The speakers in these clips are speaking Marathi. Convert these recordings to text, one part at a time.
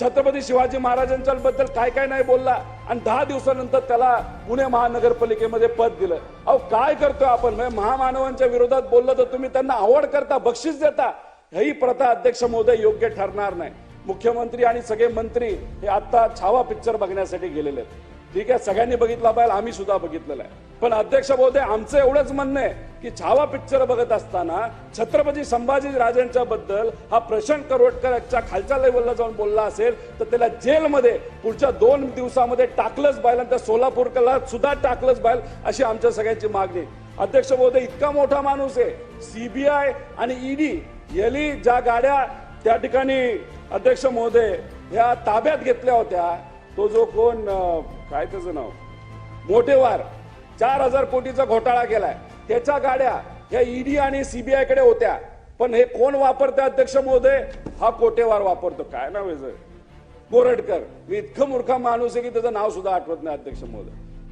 छत्रपती शिवाजी महाराजांच्या बद्दल काय काय नाही बोलला आणि दहा दिवसानंतर त्याला पुणे महानगरपालिकेमध्ये पद दिलं. अहो काय करतोय आपण? म्हणजे महामानवांच्या विरोधात बोललं तर तुम्ही त्यांना आवड करता बक्षीस देता. ही प्रथा अध्यक्ष महोदय योग्य ठरणार नाही. मुख्यमंत्री आणि सगळे मंत्री हे आता छावा पिक्चर बघण्यासाठी गेलेले आहेत. ठीक आहे सगळ्यांनी बघितला पाहिजे आम्ही सुद्धा बघितलेलं आहे. पण अध्यक्ष महोदय आमचं एवढंच म्हणणं आहे की छावा पिक्चर बघत असताना छत्रपती संभाजी राजांच्या बद्दल हा प्रशांत करोडकरच्या खालच्या लेवलला जाऊन बोलला असेल तर त्याला जेलमध्ये पुढच्या दोन दिवसामध्ये टाकलंच पाहिजे आणि त्या सोलापूरला सुद्धा टाकलंच पाहिजे अशी आमच्या सगळ्यांची मागणी अध्यक्ष महोदय इतका मोठा माणूस आहे. सीबीआय आणि ईडी यांनी ज्या गाड्या त्या ठिकाणी अध्यक्ष महोदय ह्या ताब्यात घेतल्या होत्या तो जो कोण काय त्याचं नाव मोठेवार चार हजार कोटीचा घोटाळा केलाय. त्याच्या गाड्या या ईडी आणि सीबीआयकडे होत्या. पण हे कोण वापरते अध्यक्ष महोदय? हा कोटेवार वापरतो. काय नाव आहे याचं? मी इतकं मूर्खा माणूस आहे की त्याचं नाव सुद्धा आठवत नाही अध्यक्ष महोदय.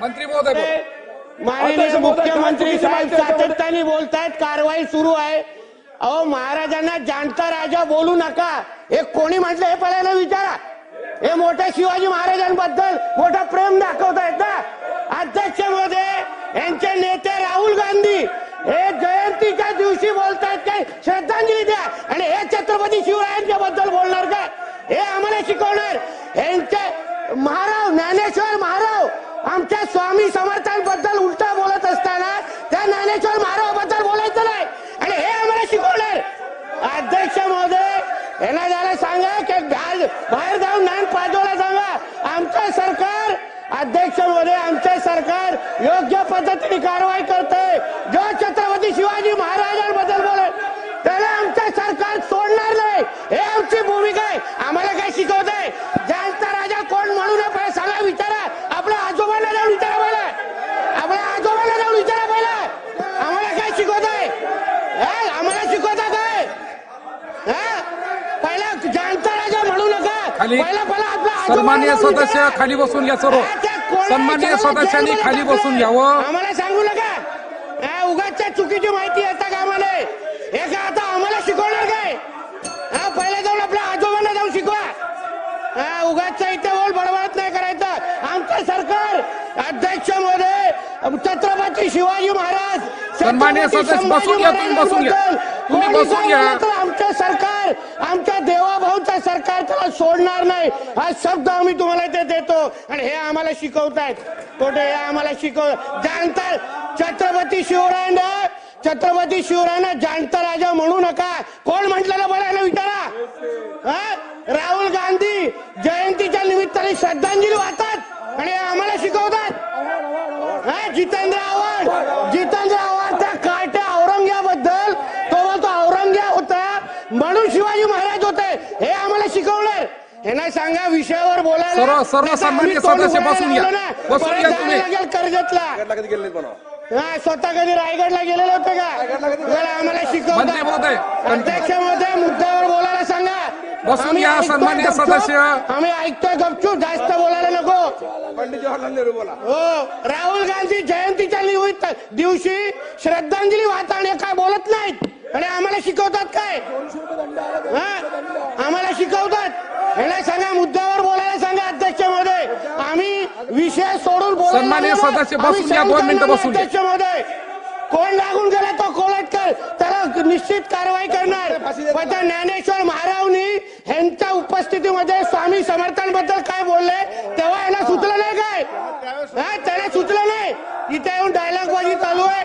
मंत्री महोदय बोला. माननीय महोदय, मुख्यमंत्री साहेब सातत्याने बोलतायत कारवाई सुरू आहे. अहो महाराजांना जाणता राजा बोलू नका. हे कोणी म्हटलं हे पहिल्यांदा विचारा. हे मोठ्या शिवाजी महाराजांबद्दल मोठं प्रेम दाखवतायत ना. अध्यक्षमध्ये यांचे नेते राहुल गांधी हे जयंतीच्या दिवशी बोलतायत काय? श्रद्धांजली द्या. आणि हे छत्रपती शिवरायांच्या बद्दल बोलणार काय? हे आम्हाला शिकवणार. यांचे महाराव ज्ञानेश्वर स्वामी समर्थांबद्दल उलटा बोलत असताना त्या ज्ञानेश्वर महाराव बोलायचं नाही. आणि हे आम्हाला शिकवणार. अध्यक्ष महोदय यांना जरा सांगा की बाहेर जाऊन ज्ञान पाजवला सांगा. आमचं सरकार अध्यक्ष महोदय आमचं सरकार योग्य पद्धतीने कारवाई करते जो छत्रपती शिवाजी महाराजांबद्दल बोलत त्याला आमचं सरकार सोडणार नाही. हे आमची भूमिका आहे. आम्हाला काय शिकवत आहे जाणता राजा कोण म्हणू नये पहिला सांगा विचारा आपल्या आजोबांना जाऊन विचारा पहिला आपल्या आजोबांना जाऊन विचारा पहिला आम्हाला काय शिकवत आहे हे? आम्हाला शिकवता काय हे? पहिला जाणता राजा म्हणू नका खाली पहिला जाऊन सदस्य. खाली बसून घ्या सर्व विचारा, सदस्यांनी खाली. बसून घ्यावं आम्हाला सांगू नका उगाचच्या चुकीची माहिती येता का आम्हाला हे का आता आम्हाला शिकवणार काय हा पहिले जाऊन आपल्या आजोबांना जाऊन शिकवा हा उगाचच्या इथे बोल बडबडत नाही करायचं आमचं सरकार अध्यक्ष महोदय छत्रपती शिवाजी महाराज छत्रपती सदस्य, बसून घ्या, तुम्ही बसून घ्या. तुम्ही बसून घ्या. आमचं सरकार आमच्या देवाभाऊचं सरकार त्याला सोडणार नाही. हा शब्द आम्ही तुम्हाला इथे देतो. आणि हे आम्हाला शिकवतायत. कुठे हे आम्हाला शिकव जाणतात छत्रपती शिवरायांना छत्रपती शिवरायांना जाणता राजा म्हणू नका. कोण म्हटलेलं बघायला विचारा हा? राहुल गांधी जयंतीच्या निमित्ताने श्रद्धांजली वाहतात आणि हे आम्हाला शिकवतात हा जितेंद्र आव्हाड जितेंद्र आव्हाड त्या कार्ट्या औरंग्याबद्दल तो बोलतो औरंग्या होता म्हणून शिवाजी महाराज होते हे आम्हाला शिकवणार यांना सांगा विषयावर बोलायला. सर्व- सर्व नाहीतर सन्माननीय आम्ही तोंड सदस्य उघडायला बसून घ्या. लावलं ना, बसून परत घ्या जायला तुम्ही. लागेल कर्जतला. स्वतः कधी रायगडला गेलेले होते का? आम्हाला मंत्री शिकवतात महोदय अध्यक्ष महोदय मुद्द्यावर बोलायला सांगा. बसून आम्ही घ्या, ऐकतोय सन्माननीय गपचूप. सदस्य. आम्ही ऐकतोय गपचूप. जास्त बोलायला नको. पंडित जवाहरलाल नेहरू बोला. हो. राहुल गांधी जयंतीच्या निमित्त दिवशी श्रद्धांजली वाहताना काय बोलत नाहीत? आणि आम्हाला शिकवतात काय हा? आम्हाला शिकवतात ह्याला सांगा मुद्द्यावर बोलायला सांगा अध्यक्ष महोदय आम्ही विषय सोडून बोलायला सन्माननीय लागलो. सदस्य, आम्ही बसून घ्या, सहन दोन मिनिटं करणार बसून नाही, घ्या. अध्यक्ष महोदय कोण लागून गेला तो कोलटकर त्याला निश्चित कारवाई करणार पण त्या ज्ञानेश्वर महारावनी ह्यांच्या उपस्थितीमध्ये स्वामी समर्थांबद्दल काय बोलले तेव्हा याला सुचलं नाही काय हा, त्याला सुचलं नाही इथे येऊन डायलॉग बाजी चालू आहे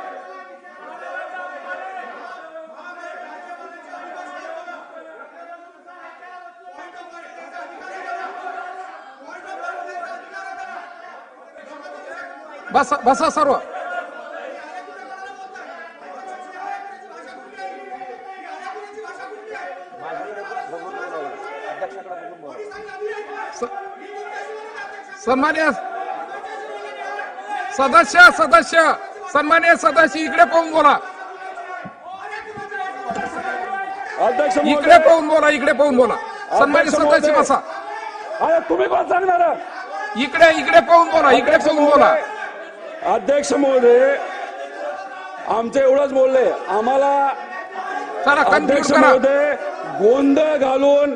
बसा बसा सर्व. सन्मान्य सदस्य सदस्य सन्मान्य सदस्य इकडे पाहून बोला. इकडे पाहून बोला इकडे पाहून बोला. सन्मान्य सदस्य. बसा. तुम्ही कोण सांगणार? इकडे इकडे पाहून बोला इकडे पाहून बोला. अध्यक्ष महोदय आमचं एवढंच बोलले आम्हाला अध्यक्ष महोदय गोंधळ घालून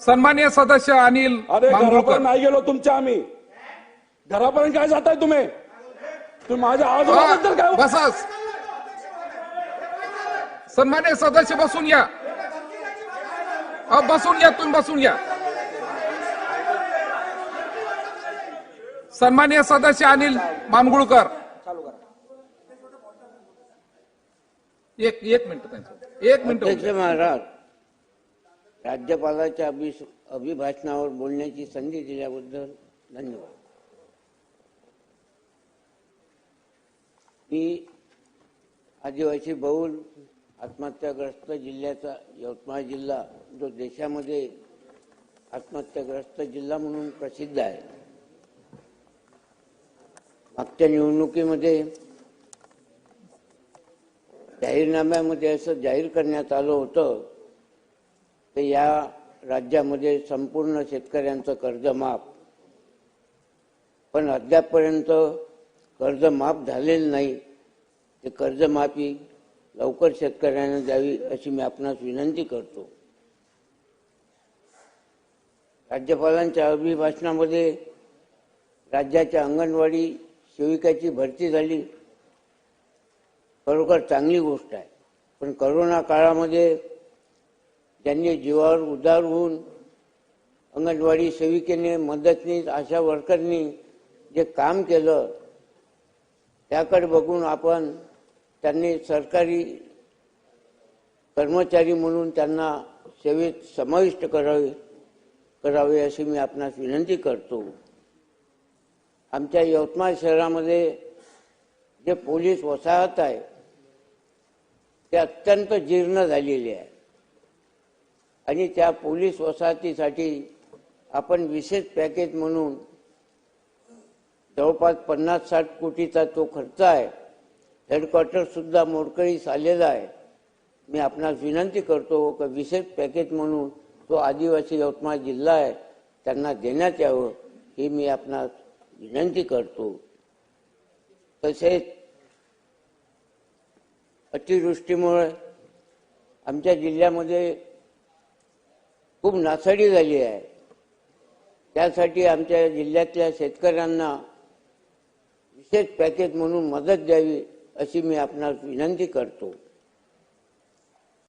सन्मान्य सदस्य अनिल अरे घरापर्यंत नाही गेलो तुमच्या आम्ही. घरापर्यंत काय जाताय तुम्ही? तुम्ही माझ्या आजोबाबद्दल काय बसा. सन्मान्य सदस्य बसून घ्या अहो, बसून घ्या तुम्ही बसून घ्या सन्मान्य सदस्य अनिल मानगुळकर एक एक मिनिट त्यांचं. एक मिनिट. महाराज राज्यपालाच्या अभि- अभिभाषणावर बोलण्याची संधी दिल्याबद्दल धन्यवाद. मी आदिवासी बहुल आत्महत्याग्रस्त जिल्ह्याचा यवतमाळ जिल्हा जो देशामध्ये आत्महत्याग्रस्त जिल्हा म्हणून प्रसिद्ध आहे. मागच्या निवडणुकीमध्ये जाहीरनाम्यामध्ये असं जाहीर करण्यात आलं होतं. तर या राज्यामध्ये संपूर्ण शेतकऱ्यांचं कर्ज माफ. पण अद्यापपर्यंत कर्ज माफ झालेलं नाही. ते कर्जमाफी लवकर शेतकऱ्यांना द्यावी अशी मी आपणास विनंती करतो. राज्यपालांच्या अभिभाषणामध्ये राज्याच्या अंगणवाडी सेविकाची भरती झाली. खरोखर चांगली गोष्ट आहे. पण करोना काळामध्ये ज्यांनी जीवावर उदार होऊन अंगणवाडी सेविकेने मदतनीस आशा वर्करनी जे काम केलं त्याकडे बघून आपण त्यांनी सरकारी कर्मचारी म्हणून त्यांना सेवेत समाविष्ट करावे करावे अशी मी आपणास विनंती करतो. आमच्या यवतमाळ शहरामध्ये जे पोलीस वसाहत आहे ते अत्यंत जीर्ण झालेले आहे. आणि त्या पोलीस वसाहतीसाठी आपण विशेष पॅकेज म्हणून जवळपास पन्नास साठ कोटीचा तो खर्च आहे. हेडक्वार्टर सुद्धा मोडकळीस आलेला आहे. मी आपणास विनंती करतो की विशेष पॅकेज म्हणून तो आदिवासी यवतमाळ जिल्हा आहे त्यांना देण्यात यावं ही मी आपणास विनंती करतो. तसेच अतिवृष्टीमुळे आमच्या जिल्ह्यामध्ये खूप नासाडी झाली आहे. त्यासाठी आमच्या जिल्ह्यातल्या शेतकऱ्यांना विशेष पॅकेज म्हणून मदत द्यावी अशी मी आपणास विनंती करतो.